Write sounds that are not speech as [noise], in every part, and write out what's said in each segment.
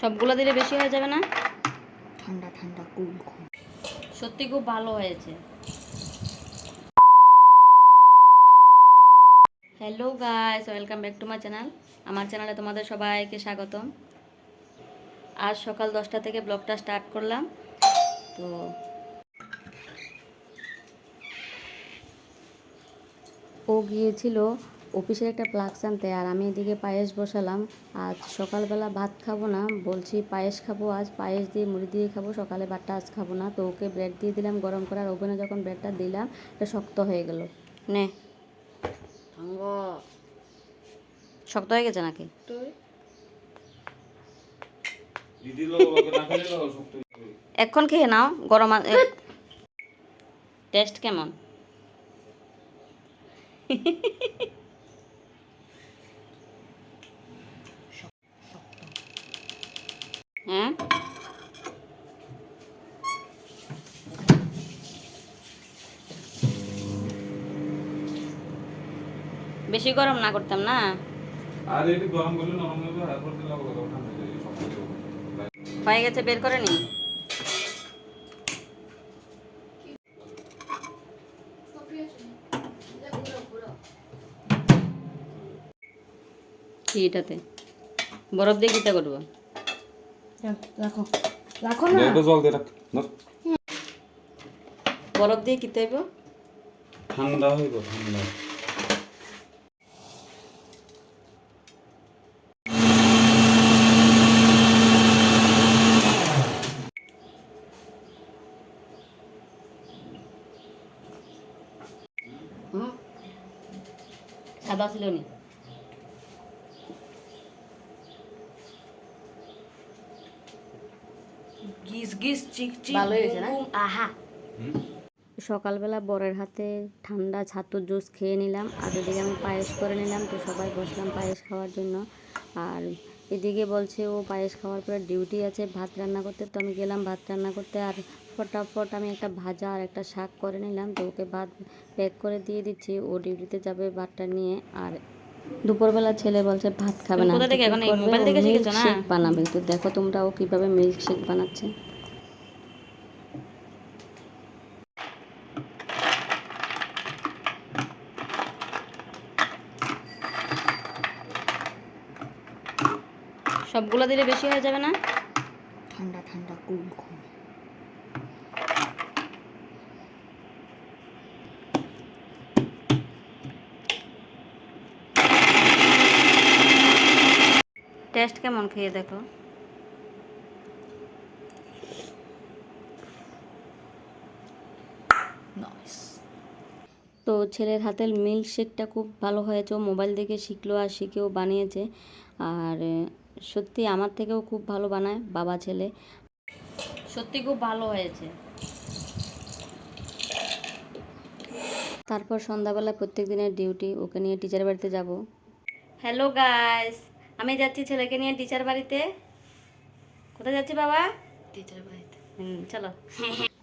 সবগুলো দিলে বেশি হয়ে যাবে না? ঠান্ডা ঠান্ডা কুল কুল সত্যি খুব ভালো হয়েছে। Hello guys welcome back to my channel আমার চ্যানেলে তোমাদের সবাইকে স্বাগতম। আজ সকাল দশটা থেকে ব্লগটা স্টার্ট করলাম। তো ও গিয়েছিল অফিসের একটা প্লাক্স আনতে আর আমি এদিকে পায়েস বসালাম। আজ সকালবেলা ভাত খাব না বলছি পায়েস খাব আজ পায়েস দিয়ে মুড়ি দিয়ে খাব সকালে ভাতটা আজ খাব না। তো ওকে ব্রেড দিয়ে দিলাম গরম করার ওভেনে যখন ব্রেডটা দিলাম এটা শক্ত হয়ে গেল। নে। শক্ত হয়ে গেছে নাকি? এখন খেয়ে নাও গরম টেস্ট কেমন? [laughs] হ্যাঁ? বেশি গরম না করতাম না? আর এটি গরম করলে নরম হবে তারপর দিলে হবে ঠান্ডা হয়ে গেছে বের করে নি? কি এটাতে? বরফ দিয়ে কিতা করব? রাখো রাখো। না। একটু জল দিয়ে রাখ। বরফ দিয়ে কিতে হইব? ঠান্ডা হইব ঠান্ডা। সাদা ছিল নি? গিস গিস চিক চিক ভালো হয়েছে না? বুম, বুম, আহা সকালবেলা বরের হাতে ঠান্ডা ছাতুর জুস খেয়ে নিলাম আর এদিকে আমি পায়েস করে নিলাম তো সবাই বসলাম পায়েস খাওয়ার জন্য আর এদিকে বলছে ও পায়েস খাওয়ার পরে ডিউটি আছে ভাত রান্না করতে তো আমি গেলাম ভাত রান্না করতে আর ফটাফট আমি একটা ভাজা আর একটা শাক করে নিলাম তো ওকে ভাত প্যাক করে দিয়ে দিচ্ছি ও ডিউটিতে যাবে ভাতটা নিয়ে আর দুপুরবেলা ছেলে বলছে ভাত খাবে না কোথা তো থেকে কি এখন এই করবে? মোবাইল ও থেকে শিখেছো না? milkshake বানাবে তো দেখো তোমরা ও কীভাবে মিল্ক শেক বানাচ্ছে সবগুলো দিলে বেশি হয়ে যাবে না? ঠান্ডা ঠান্ডা কুল কুল। টেস্ট কেমন খেয়ে দেখো? তো ছেলের হাতের মিল্ক শেকটা খুব ভালো হয়েছে। মোবাইল দেখে শিখলো আর শিখেও বানিয়েছে। আর সত্যি আমার থেকেও খুব ভালো বানায় বাবা ছেলে। সত্যি খুব ভালো হয়েছে। তারপর সন্ধ্যাবেলা প্রত্যেক দিনের ডিউটি ওকে নিয়ে টিচার বাড়িতে যাব। হ্যালো গাইস আমি যাচ্ছি ছেলেকে নিয়ে টিচার বাড়িতে। কোথায় যাচ্ছি বাবা? টিচার বাড়িতে। হুম চলো।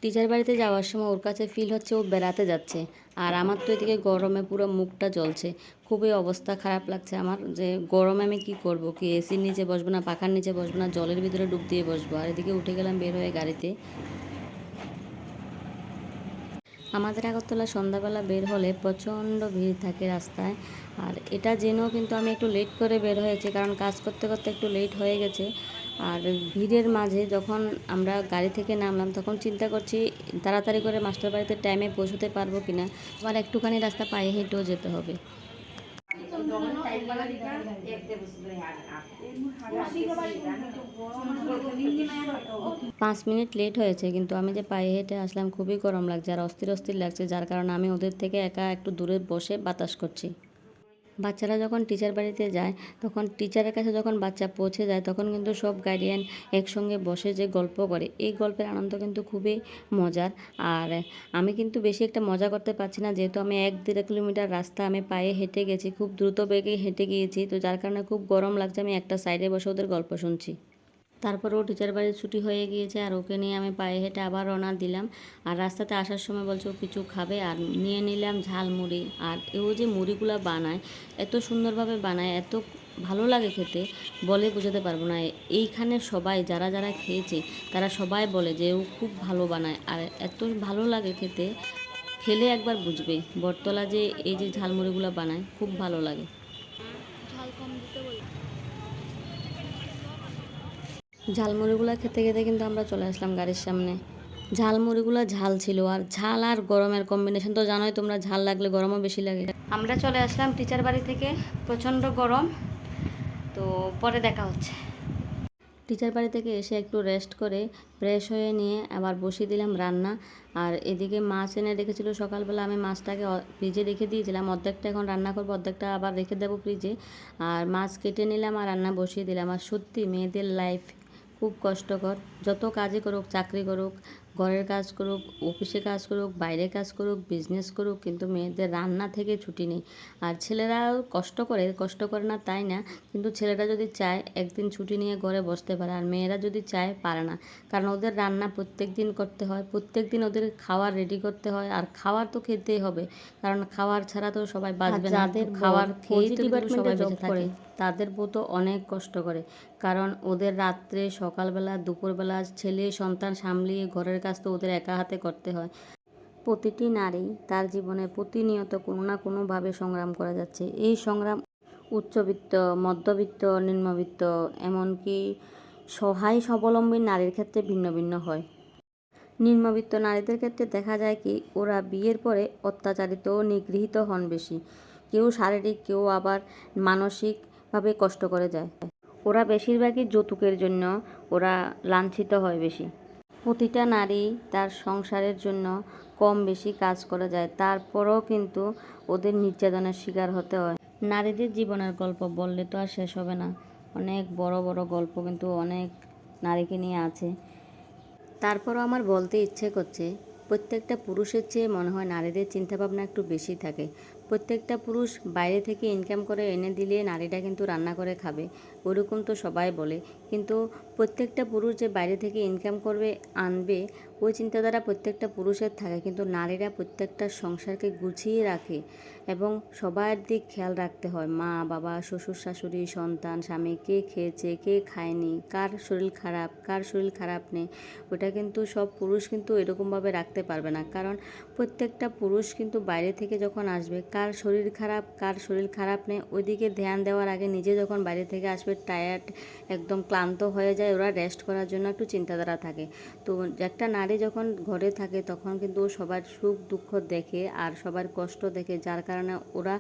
টিচার বাড়িতে যাওয়ার সময় ওর কাছে ফিল হচ্ছে ও বেড়াতে যাচ্ছে। আর আমার তো এদিকে গরমে পুরো মুখটা জ্বলছে। খুবই অবস্থা খারাপ লাগছে আমার যে গরমে আমি কি করব? কি এসির নিচে বসবো না, পাখার নিচে বসবো না, জলের ভিতরে ডুব দিয়ে বসবো? আর এদিকে উঠে গেলাম বের হয়ে গাড়িতে। আমাদের আগরতলা সন্ধ্যাবেলা বের হলে প্রচণ্ড ভিড় থাকে রাস্তায়। আর এটা জেনেও কিন্তু আমি একটু লেট করে বের হয়েছি, কারণ কাজ করতে করতে একটু লেট হয়ে গেছে। আর ভিড়ের মাঝে যখন আমরা গাড়ি থেকে নামলাম, তখন চিন্তা করছি, তাড়াতাড়ি করে মাস্টার বাড়িতে টাইমে পৌঁছতে পারব কিনা? আবার একটুখানি রাস্তা পায়ে হেঁটেও যেতে হবে। পাঁচ মিনিট লেট হয়েছে, কিন্তু আমি যে পায়ে হেঁটে আসলাম, খুবই গরম লাগছে আর অস্থির অস্থির লাগছে, যার কারণে আমি ওদের থেকে একা একটু দূরে বসে বাতাস করছি। বাচ্চারা যখন টিচার বাড়িতে যায়, তখন টিচারের কাছে যখন বাচ্চা পৌঁছে যায়, তখন কিন্তু সব গার্ডিয়ান একসঙ্গে বসে যে গল্প করে। এই গল্পের আনন্দ কিন্তু খুবই মজার। আর আমি কিন্তু বেশি একটা মজা করতে পারছি না, যেহেতু আমি এক দেড় কিলোমিটার রাস্তা আমি পায়ে হেঁটে গেছি, খুব দ্রুত বেগে হেঁটে গিয়েছি, তো যার কারণে খুব গরম লাগছে, আমি একটা সাইডে বসে ওদের গল্প শুনছি। তারপর ও টিচার বাড়ির ছুটি হয়ে গিয়েছে আর ওকে নিয়ে আমি পায়ে হেঁটে আবার রওনা দিলাম। আর রাস্তাতে আসার সময় বলছে ও কিছু খাবে আর নিয়ে নিলাম ঝাল মুড়ি। আর ও যে মুড়িগুলো বানায়, এত সুন্দরভাবে বানায়, এত ভালো লাগে খেতে, বলে বোঝাতে পারব না। এইখানে সবাই, যারা যারা খেয়েছে, তারা সবাই বলে যে ও খুব ভালো বানায়। আর এত ভালো লাগে খেতে, খেলে একবার বুঝবে। বটতলা যে এই যে ঝালমুড়িগুলো বানায়, খুব ভালো লাগে। ঝালমুড়িগুলো খেতে খেতে কিন্তু আমরা চলে আসলাম গাড়ির সামনে। ঝালমুড়িগুলো ঝাল ছিল আর ঝাল আর গরমের কম্বিনেশন তো জানোই তোমরা, ঝাল লাগলে গরমও বেশি লাগে। আমরা চলে আসলাম টিচার বাড়ি থেকে, প্রচণ্ড গরম। তো পরে দেখা হচ্ছে। টিচার বাড়ি থেকে এসে একটু রেস্ট করে ফ্রেশ হয়ে নিয়ে আবার বসিয়ে দিলাম রান্না। আর এদিকে মাছ এনে রেখেছিল সকালবেলা, আমি মাছটাকে ফ্রিজে রেখে দিয়েছিলাম। অর্ধেকটা এখন রান্না করব, অর্ধেকটা আবার রেখে দেবো ফ্রিজে আর মাছ কেটে নিলাম আর রান্না বসিয়ে দিলাম। আর সত্যি মেয়েদের লাইফ খুব কষ্টকর। যত কাজই করুক চাকরি করুক ঘরের কাজ করুক অফিসে কাজ করুক বাইরে কাজ করুক বিজনেস করুক কিন্তু মেয়েদের রান্না থেকে ছুটি নেই। আর ছেলেরা কষ্ট করে কষ্ট করে না তাই না কিন্তু ছেলেরা যদি চায় একদিন ছুটি নিয়ে ঘরে বসতে পারে আর মেয়েরা যদি চায় পারে না। কারণ ওদের রান্না প্রত্যেক দিন করতে হয় প্রত্যেক দিন ওদের খাবার রেডি করতে হয় আর খাবার তো খেতেই হবে। কারণ খাবার ছাড়া তো সবাই বাঁচবে না খাবার বউ খেয়েই তো সবাই বেঁচে থাকে। তাদের বউ তো অনেক কষ্ট করে। কারণ ওদের রাত্রে সকালবেলা দুপুরবেলা ছেলে সন্তান সামলিয়ে ঘরের কাজ তো ওদের একা হাতে করতে হয়। প্রতিটি নারী তার জীবনে প্রতিনিয়ত কোনো না কোনোভাবে সংগ্রাম করে যাচ্ছে। এই সংগ্রাম উচ্চবিত্ত, মধ্যবিত্ত, নিম্নবিত্ত, এমনকি সহায় স্বাবলম্বী নারীর ক্ষেত্রে ভিন্ন ভিন্ন হয়। নিম্নবিত্ত নারীদের ক্ষেত্রে দেখা যায় কি, ওরা বিয়ের পরে অত্যাচারিত ও নিগৃহীত হন বেশি। কেউ শারীরিক, কেউ আবার মানসিকভাবে কষ্ট করে যায়। ওরা বেশিরভাগই যৌতুকের জন্য ওরা লাঞ্ছিত হয় বেশি। প্রতিটা নারী তার সংসারের জন্য কম বেশি কাজ করে যায়, তারপরেও কিন্তু ওদের নির্যাতনের শিকার হতে হয়। নারীদের জীবনের গল্প বললে তো আর শেষ হবে না। অনেক বড় বড় গল্প কিন্তু অনেক নারীকে নিয়ে আছে। তারপরও আমার বলতে ইচ্ছে করছে, প্রত্যেকটা পুরুষের চেয়ে মনে হয় নারীদের চিন্তাভাবনা একটু বেশি থাকে। প্রত্যেকটা পুরুষ বাইরে থেকে ইনকাম করে এনে দিলে নারীরা কিন্তু রান্না করে খাবে। ওরকম তো সবাই বলে। কিন্তু প্রত্যেকটা পুরুষ যে বাইরে থেকে ইনকাম করবে, আনবে, ওই চিন্তাধারা প্রত্যেকটা পুরুষের থাকে। কিন্তু নারীরা প্রত্যেকটা সংসারকে গুছিয়ে রাখে এবং সবার দিক খেয়াল রাখতে হয়। মা, বাবা, শ্বশুর, শাশুড়ি, সন্তান, স্বামী, কে খেয়েছে, কে খায়নি, কার শরীর খারাপ, কার শরীর খারাপ নেই, ওটা কিন্তু সব পুরুষ কিন্তু এরকমভাবে রাখতে পারবে না। কারণ প্রত্যেকটা পুরুষ কিন্তু বাইরে থেকে যখন আসবে, কার শরীর খারাপ, কার শরীর খারাপ নেই, ওইদিকে ধ্যান দেওয়ার আগে নিজে যখন বাইরে থেকে আসবে টায়ার্ড একদম ক্লান্ত হয়ে যায়, ওরা রেস্ট করার জন্য একটু চিন্তাধারা থাকে। তো একটা নারী যখন ঘরে থাকে, তখন কিন্তু সবার সুখ দুঃখ দেখে আর সবার কষ্ট দেখে, যার কারণে ওরা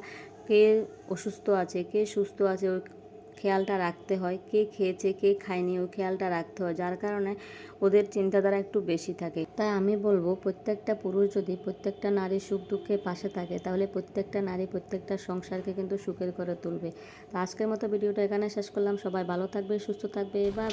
কে অসুস্থ আছে, কে সুস্থ আছে খেয়ালটা রাখতে হয়, কে খেয়েছে, কে খায়নি ও খেয়ালটা রাখতে হয়, যার কারণে ওদের চিন্তাধারা একটু বেশি থাকে। তাই আমি বলব, প্রত্যেকটা পুরুষ যদি প্রত্যেকটা নারী সুখ দুঃখে পাশে থাকে, তাহলে প্রত্যেকটা নারী প্রত্যেকটা সংসারকে কিন্তু সুখের করে তুলবে। তো আজকের মতো ভিডিওটা এখানে শেষ করলাম। সবাই ভালো থাকবে, সুস্থ থাকবে। বা